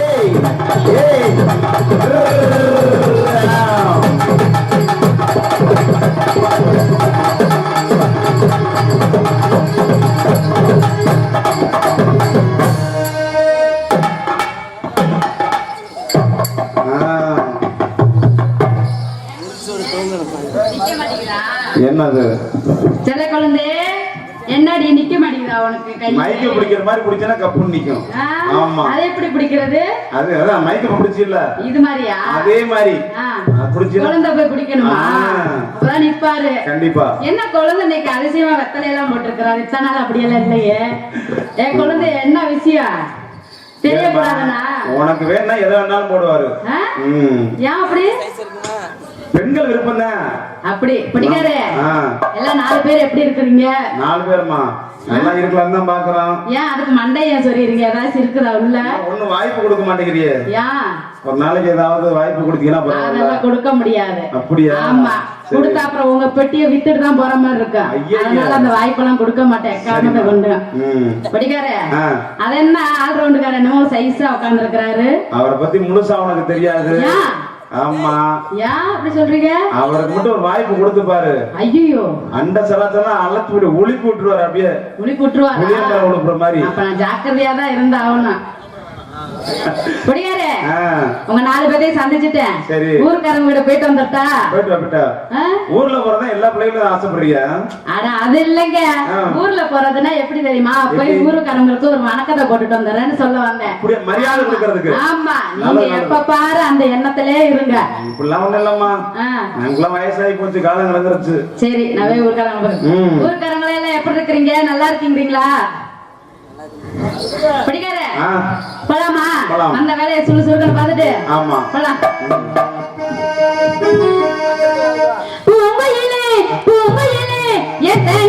ஏய் ஏய் என்னது? சில குழந்தை என்னடி நிக்க மாட்டேங்குதா உனக்கு கை? மைக்க பிடிக்கிற மாதிரி பிடிச்சனா கப்புன்னு நிக்கும். ஆமா. அது எப்படி பிடிக்கிறது? அது அதான் மைக்க பிடிச்சி இல்ல. இது மாதிரியா? அதே மாதிரி. பிடிச்சினா குழந்தை போய் பிடிக்கணுமா. அப்பதான் நிப்பாரு. கண்டிப்பா. என்ன குழந்தை இன்னைக்கு அதிசயமா வெத்தலை எல்லாம் போட்டிருக்கிறாரு? இத்தனை நாள் அப்படியெல்லாம் இல்லையே. என் குழந்தை என்ன விஷயம்? தெரியக்கூடாதுனா உனக்கு வேணா எதை வேணாலும் போடுவாரு. ஏன் அப்படி? பெண்கள் விருப்பம் தான் அப்படி பிடிக்காரு. எல்லாம் நாலு பேர் எப்படி இருக்கிறீங்க? நாலு பேருமா? நல்லா இருக்கலாம் தான் பாக்குறோம். ஏன் அதுக்கு மண்டைய சொல்லிடுறீங்க? ஏதாச்சும் இருக்குதா உள்ள? ஒண்ணும் வாய்ப்பு கொடுக்க மாட்டேங்கிறியே. ஏன்? ஒரு நாளைக்கு ஏதாவது வாய்ப்பு கொடுத்தீங்கன்னா பரவாயில்ல. அதெல்லாம் கொடுக்க முடியாது. அப்படியா? ஆமா. கொடுத்தா அப்புறம் உங்க பெட்டியை வித்துட்டு தான் போற மாதிரி இருக்கும் ஐயையோ. அதனால அந்த வாய்ப்பெல்லாம் கொடுக்க மாட்டேன். காரணத்தை கொண்டு. படிக்காரு. அது என்ன ஆல் ரவுண்டுக்கார என்னமோ சைஸா உட்கார்ந்து இருக்கிறாரு அவரை பத்தி முழுசா உனக்கு தெரியாது. ஆமா. ஏன் அப்படி சொல்றீங்க? அவருக்கு மட்டும் ஒரு வாய்ப்பு கொடுத்து பாரு. ஐயோ அண்ட சலாத்தெல்லாம் அழைத்து விட்டு ஒளிப்பு விட்டுருவாரு அப்படியே. உளி புட்டுருவாரா புளியம்பரம் உழுப்புற மாதிரி. அப்ப நான் ஜாக்கிரதையா தான் இருந்தாகணும். படிக்காரு ஆ, உங்க நாலு பேரையும் சந்திச்சுட்டேன். ஊருக்காரங்க கிட்ட போயிட்டு வந்துட்டா? போயிட்டு? ஊர்ல போறதா எல்லா பிள்ளைகளும் ஆசைப்படுறிய ஆனா அது இல்லைங்க. ஊர்ல போறதுன்னா எப்படி தெரியுமா? போய்? ஊருக்காரங்களுக்கு ஒரு வணக்கத்தை போட்டுட்டு வந்துடுறேன்னு சொல்ல வந்தேன் மரியாதை கொடுக்கறதுக்கு? ஆமா. நீங்க. எப்ப பாரு அந்த எண்ணத்திலே இருங்க. இப்படிலாம் ஒண்ணும் இல்லம்மா. நாங்களாம் வயசாகி போச்சு காலம் சரி நவே ஊருக்காரங்க. ஊருக்காரங்களே எல்லாம் எப்படி இருக்கிறீங்க? நல்லா இருக்கீங்களா? படிக்கார போலாமா? போலாம். அந்த வேலையை சுழு சுழுக்கன்னு பார்த்துட்டு. ஆமா. போலாம். பூங்குயிலே, பூங்குயிலே, எத்தனை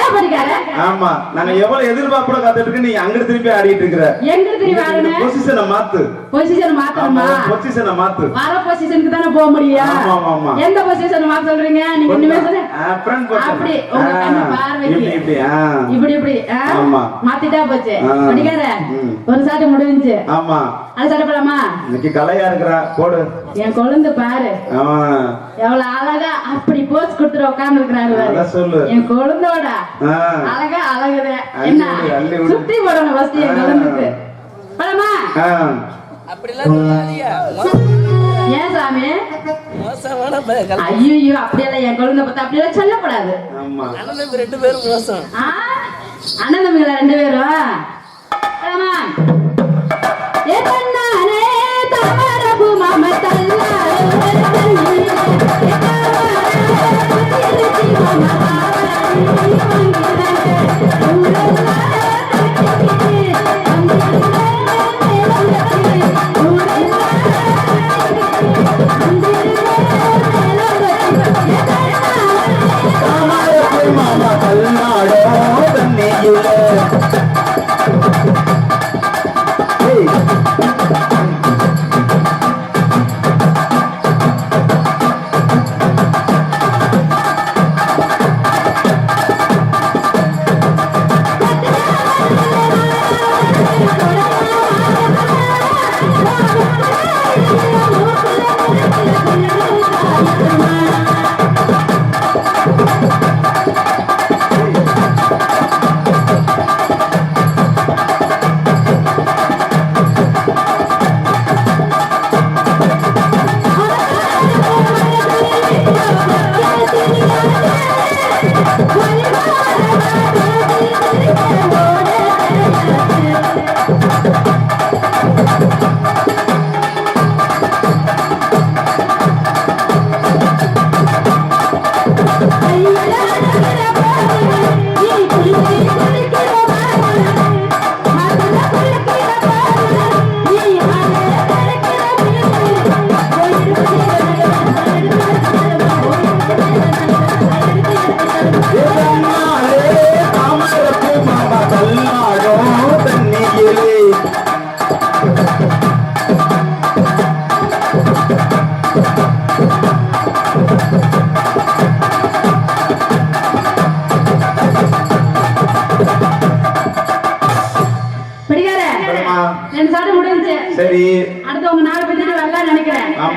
ஏன் படிக்கார ஆமா நாங்க எவ்வளவு எதிர்பார்ப்போட காத்துட்டு இருக்கு நீ அங்கிட்டு திருப்பி ஆடிட்டு இருக்கிற. எங்க வரணும் பொசிஷனை மாத்து. பொசிஷன் மாத்தணுமா? பொசிஷனை மாத்து. வர பொசிஷனுக்கு தானே போக முடியும். ஆமா. எந்த பொசிஷன் மாத்த சொல்றீங்க? நீங்க சொல்லுங்க. position. அப்படி உங்க கண்ணு பார்வைக்கு. இப்படி இப்படி. இப்படி இப்படி? ஆமா. மாத்திட்டா போச்சு. ம். ஒரு சாட்டை முடிஞ்சுச்சு. ஆமா. அது சாட்டை போலாமா? இன்னைக்கு கலையா இருக்கிறா போடு. என் குழந்தை பாரு. ஆமா. எவ்வளவு அழகா அப்படி போஸ் கொடுத்துட்டு உட்கார்ந்து இருக்கிறாரு என் குழந்தையோட. அழகா அழகுது என்ன. சுத்தி போடணும் ஃபர்ஸ்ட் என். குழந்தைக்கு சொல்லாதீங்க. ஏன் சாமி ஐயோ அப்படியெல்லாம் என் குழந்தை பார்த்தா அப்படியெல்லாம் தம்பி ரெண்டு பேரும் மோசம் ஆ? அண்ணன் தம்பிகளா ரெண்டு பேரும் போலாமா? ஏ தன்னானே தாமரபூ மமதல்லாரே தன்னிலே.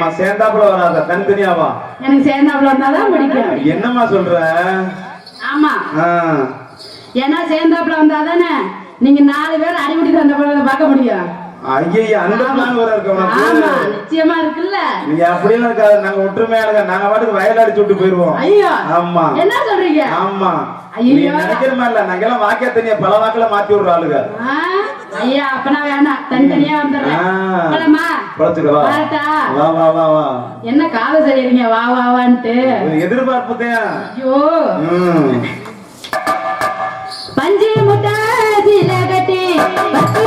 ஆமா சேர்ந்தாப்புல வராத தனித்தனியாவா எனக்கு சேர்ந்தாப்புல வந்தாதான் பிடிக்கும் என்னம்மா சொல்ற? ஆமா. ஏன்னா சேர்ந்தாப்புல வந்தாதானே நீங்க நாலு பேர் அடிமுடி சண்டை போடுறத பார்க்க முடியும். ஐயைய அந்த பிளான் இருக்கு ஆமா நிச்சயமா இருக்குல்ல. நீங்க அப்படியெல்லாம் இருக்காது நாங்க ஒற்றுமையா இருக்க நாங்க பாட்டுக்கு வயல் அடிச்சு விட்டு போயிருவோம். ஐயோ. ஆமா. என்ன சொல்றீங்க? ஆமா. நீ நினைக்கிற மாதிரி இல்ல நாங்க எல்லாம் வாக்கிய தண்ணிய பல வாக்குல மாத்தி விடுற ஆளுங்க? ஐயா அப்பனா வேணாம். தனித்தனியா வந்துடுறேன். ஆ. போலாமா குறைச்சுக்க வா? வா வா வா. என்ன காதை சரிறீங்க வா வா வான்ட்டு. ஒரு எதிர்பார்ப்பு தான் ஐயோ. பஞ்சு முட்டை சீலை கட்டி பத்து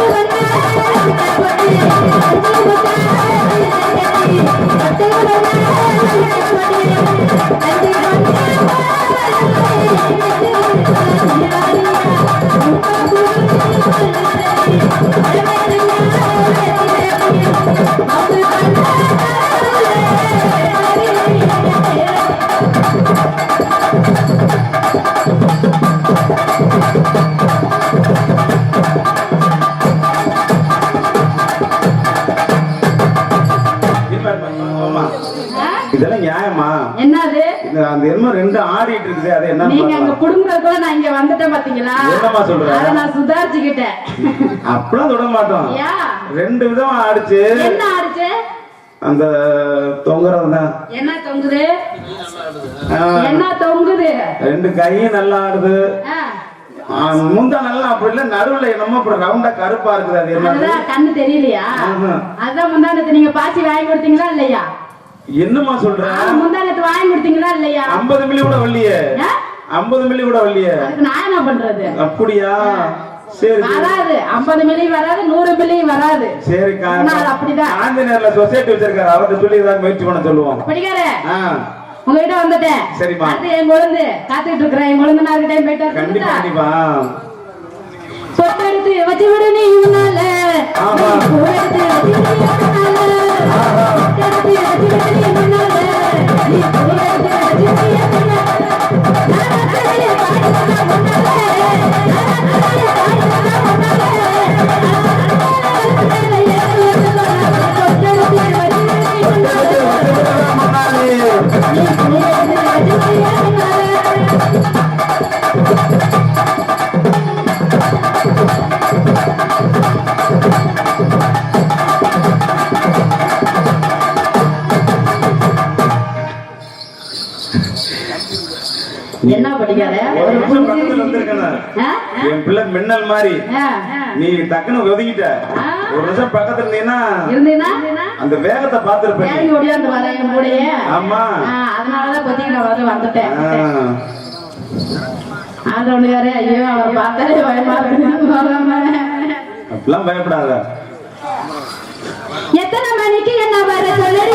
நீங்க அங்க புடுங்குறதுக்குள்ள நான் இங்க வந்துட்டேன் பாத்தீங்களா? என்னம்மா சொல்ற? அத நான் சுதாரிச்சுக்கிட்டேன். அப்படிலாம் தொட மாட்டோம். ஐயா ரெண்டு விதமா ஆடிச்சு. என்ன ஆடுச்சு? அந்த தான். என்ன தொங்குது? என்ன தொங்குது? ரெண்டு கையும் நல்லா ஆடுது. முந்தா நல்லா அப்படி இல்ல. நடுவுல என்னமோ ரவுண்டா கருப்பா இருக்குது. அது என்ன கண்ணு தெரியலையா. அதான் முந்தானத்து நீங்க பாசி வாங்கி கொடுத்தீங்களா இல்லையா? என்னம்மா சொல்ற? முந்தானத்து வாங்கி கொடுத்தீங்களா இல்லையா? ஐம்பது மில்லி கூட வரலையே? ஐம்பது மில்லி கூட வரலையே. அதுக்கு நான் என்ன பண்றது? அப்படியா? சரி. வராது. ஐம்பது மில்லி வராது நூறு மில்லி வராது. சரி அப்படிதான். ஆஞ்சநேயர்ல சொசைட்டி வச்சிருக்காரு. அவர்கிட்ட சொல்லி ஏதாவது முயற்சி பண்ண சொல்லுவோம். படிக்கார உங்ககிட்ட வந்துட்டேன். சரிம்மா. அடுத்து என் குழந்தை. காத்துக்கிட்டு இருக்கிறேன் என் குழந்தை நான் டைம் போயிட்டு கண்டிப்பா? கண்டிப்பா. பொட்டெடுத்து வச்சு விடு நீ ஆமா. வச்சு என் பிள்ளை மின்னல் மாதிரி. நீ டக்குன்னு ஒதுக்கிட்ட. ஆ. ஒரு நிமிஷம் பக்கத்துல இருந்தீங்கன்னா அந்த வேகத்தை பார்த்திருப்பேன் ஆமா. அதனாலதான் வந்து வந்துட்டேன். ஆ. ஆண்டவனு வேற ஐயோ அவர் பார்த்தாலே பயமா. அப்படிலாம் பயப்படாத. எத்தனை மணிக்கு என்ன வர சொல்லடி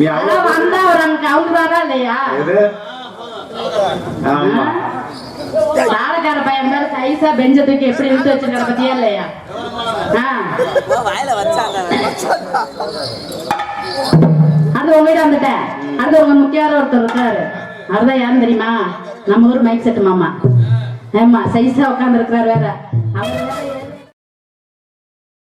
நீ வந்தா ஒரு கவுண்டராரா இல்லையா? ஆமா. பையன் மேல சைஸா பெஞ்ச தூக்கி எப்படி இழுத்து வச்சிருக்கிற பத்தியா இல்லையா? ஆ, வாயில வச்சாங்க அது உங்ககிட்ட வந்துட்டேன் அடுத்து உங்க முக்கியார ஒருத்தர் இருக்காரு. அதுதான் யாருன்னு தெரியுமா? நம்ம ஊர் மைக் செட்டு மாமா. ஆமா சைஸா உட்கார்ந்து இருக்கிறாரு வேற. அவர்